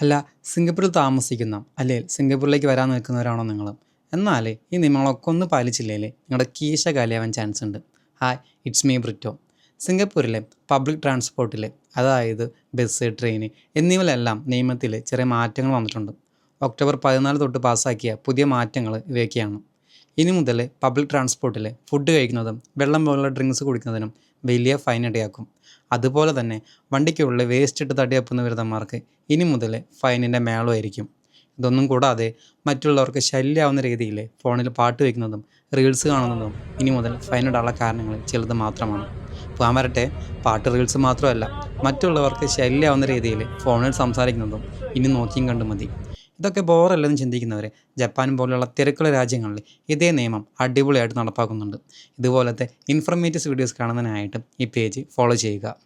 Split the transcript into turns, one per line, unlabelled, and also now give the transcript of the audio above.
അല്ല സിംഗപ്പൂരിൽ താമസിക്കുന്ന അല്ലെങ്കിൽ സിംഗപ്പൂരിലേക്ക് വരാൻ നിൽക്കുന്നവരാണോ നിങ്ങൾ? എന്നാൽ ഈ നിയമങ്ങളൊക്കെ ഒന്ന് പാലിച്ചില്ലേ നിങ്ങളുടെ കീശ കാലിയാവാൻ ചാൻസ് ഉണ്ട്. ഹായ് ഇറ്റ്സ് മീ ബ്രിറ്റോ സിംഗപ്പൂരിലെ പബ്ലിക് ട്രാൻസ്പോർട്ടിൽ അതായത് ബസ് ട്രെയിൻ എന്നിവയിലെല്ലാം നിയമത്തിൽ ചെറിയ മാറ്റങ്ങൾ വന്നിട്ടുണ്ട്. ഒക്ടോബർ പതിനാല് തൊട്ട് പാസ്സാക്കിയ പുതിയ മാറ്റങ്ങൾ ഇവയൊക്കെയാണ്. ഇനി മുതൽ പബ്ലിക് ട്രാൻസ്പോർട്ടിൽ ഫുഡ് കഴിക്കുന്നതും വെള്ളം പോലുള്ള ഡ്രിങ്ക്സ് കുടിക്കുന്നതിനും വലിയ ഫൈൻ ഇടയാക്കും അതുപോലെ തന്നെ വണ്ടിക്കുള്ളിൽ വേസ്റ്റ് ഇട്ട് തടിയപ്പുന്ന വിരുദ്ധന്മാർക്ക് ഇനി മുതൽ ഫൈനിന്റെ മേളമായിരിക്കും ഇതൊന്നും കൂടാതെ മറ്റുള്ളവർക്ക് ശല്യമാവുന്ന രീതിയിൽ ഫോണിൽ പാട്ട് വയ്ക്കുന്നതും റീൽസ് കാണുന്നതും ഇനി മുതൽ ഫൈൻ ഇടാനുള്ള കാരണങ്ങൾ ചിലത് മാത്രമാണ്. പോകാൻ വരട്ടെ പാട്ട് റീൽസ് മാത്രമല്ല മറ്റുള്ളവർക്ക് ശല്യമാവുന്ന രീതിയിൽ ഫോണിൽ സംസാരിക്കുന്നതും ഇനി നോക്കിയും കണ്ടു മതി. ഇതൊക്കെ ബോറല്ലെന്ന് ചിന്തിക്കുന്നവർ ജപ്പാൻ പോലെയുള്ള തിരക്കുള്ള രാജ്യങ്ങളിൽ ഇതേ നിയമം അടിപൊളിയായിട്ട് നടപ്പാക്കുന്നുണ്ട്. ഇതുപോലത്തെ ഇൻഫർമേറ്റീവ് വീഡിയോസ് കാണുന്നതിനായിട്ട് ഈ പേജ് ഫോളോ ചെയ്യുക.